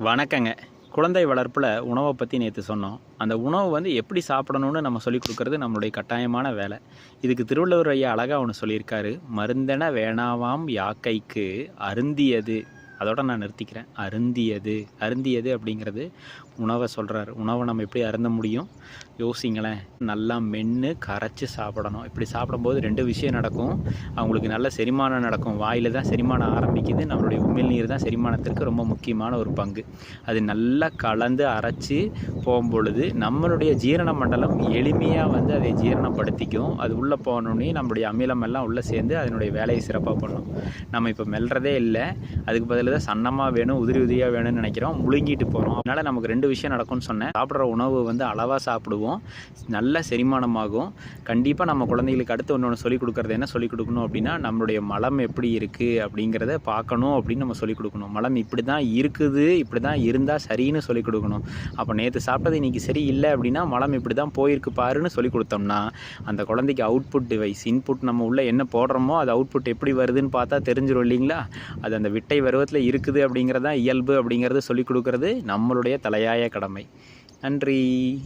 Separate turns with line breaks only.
வணக்கங்க. குழந்தை வளர்ப்பில் உணவை பற்றி நேற்று சொன்னோம். அந்த உணவு வந்து எப்படி சாப்பிடணும்னு நம்ம சொல்லிக் கொடுக்கறது நம்மளுடைய கட்டாயமான வேலை. இதுக்கு திருவள்ளுவர் ஐயா அழகாக ஒன்று சொல்லியிருக்காரு. மருந்தென வேணாவாம் யாக்கைக்கு அருந்தியது அதோட நான் நிறுத்திக்கிறேன். அருந்தியது. அருந்தியது அப்படிங்கிறது உணவை சொல்கிறார் உணவை நம்ம எப்படி அருந்த முடியும்? யோசிங்களேன். நல்லா மென்று கரைச்சி சாப்பிடணும். இப்படி சாப்பிடும்போது ரெண்டு விஷயம் நடக்கும். அவங்களுக்கு நல்ல செரிமானம் நடக்கும். வாயில் தான் செரிமானம் ஆரம்பிக்குது. நம்மளுடைய உமிழ்நீர் தான் செரிமானத்திற்கு ரொம்ப முக்கியமான ஒரு பங்கு. அது நல்லா கலந்து அரைச்சி போகும்பொழுது நம்மளுடைய ஜீரண மண்டலம் எளிமையாக வந்து அதை ஜீரணப்படுத்திக்கும். அது உள்ளே போனோடனே நம்மளுடைய அமிலம் எல்லாம் உள்ளே சேர்ந்து அதனுடைய வேலையை சிறப்பாக பண்ணும். நம்ம இப்போ மெல்றதே இல்லை. அதுக்கு பதில் தான் சன்னமாக வேணும் உதிரி உதிரியாக வேணும்னு நினைக்கிறோம். முழுங்கிட்டு போகிறோம் அதனால் நமக்கு ரெண்டு விஷயம் நடக்கும்னு சொன்னேன். சாப்பிட்ற உணவு வந்து அளவாக சாப்பிடுவோம். நல்ல செரிமானமாகும். கண்டிப்பாக நம்ம குழந்தைகளுக்கு அடுத்து ஒன்று ஒன்று சொல்லிக் கொடுக்குறது என்ன? சொல்லிக் கொடுக்கணும் அப்படின்னா நம்மளுடைய மலம் எப்படி இருக்குது அப்படிங்கிறத பார்க்கணும் அப்படின்னு நம்ம சொல்லிக் கொடுக்கணும். மலம் இப்படி தான் இருக்குது இப்படி தான் இருந்தால் சரின்னு சொல்லிக் கொடுக்கணும். அப்போ நேற்று சாப்பிட்டது இன்றைக்கி சரி இல்லை அப்படின்னா மலம் இப்படி தான் போயிருக்கு பாருன்னு சொல்லி கொடுத்தோம்னா அந்த குழந்தைக்கு அவுட்புட் டிவைஸ் இன்புட் நம்ம உள்ளே என்ன போடுறோமோ அது அவுட்புட் எப்படி வருதுன்னு பார்த்தா தெரிஞ்சிடும் இல்லைங்களா? அது அந்த விட்டை பருவத்தில் இருக்குது அப்படிங்கிறது தான் இயல்பு அப்படிங்கிறது சொல்லிக் கொடுக்கறது நம்மளுடைய தலையாய கடமை. நன்றி.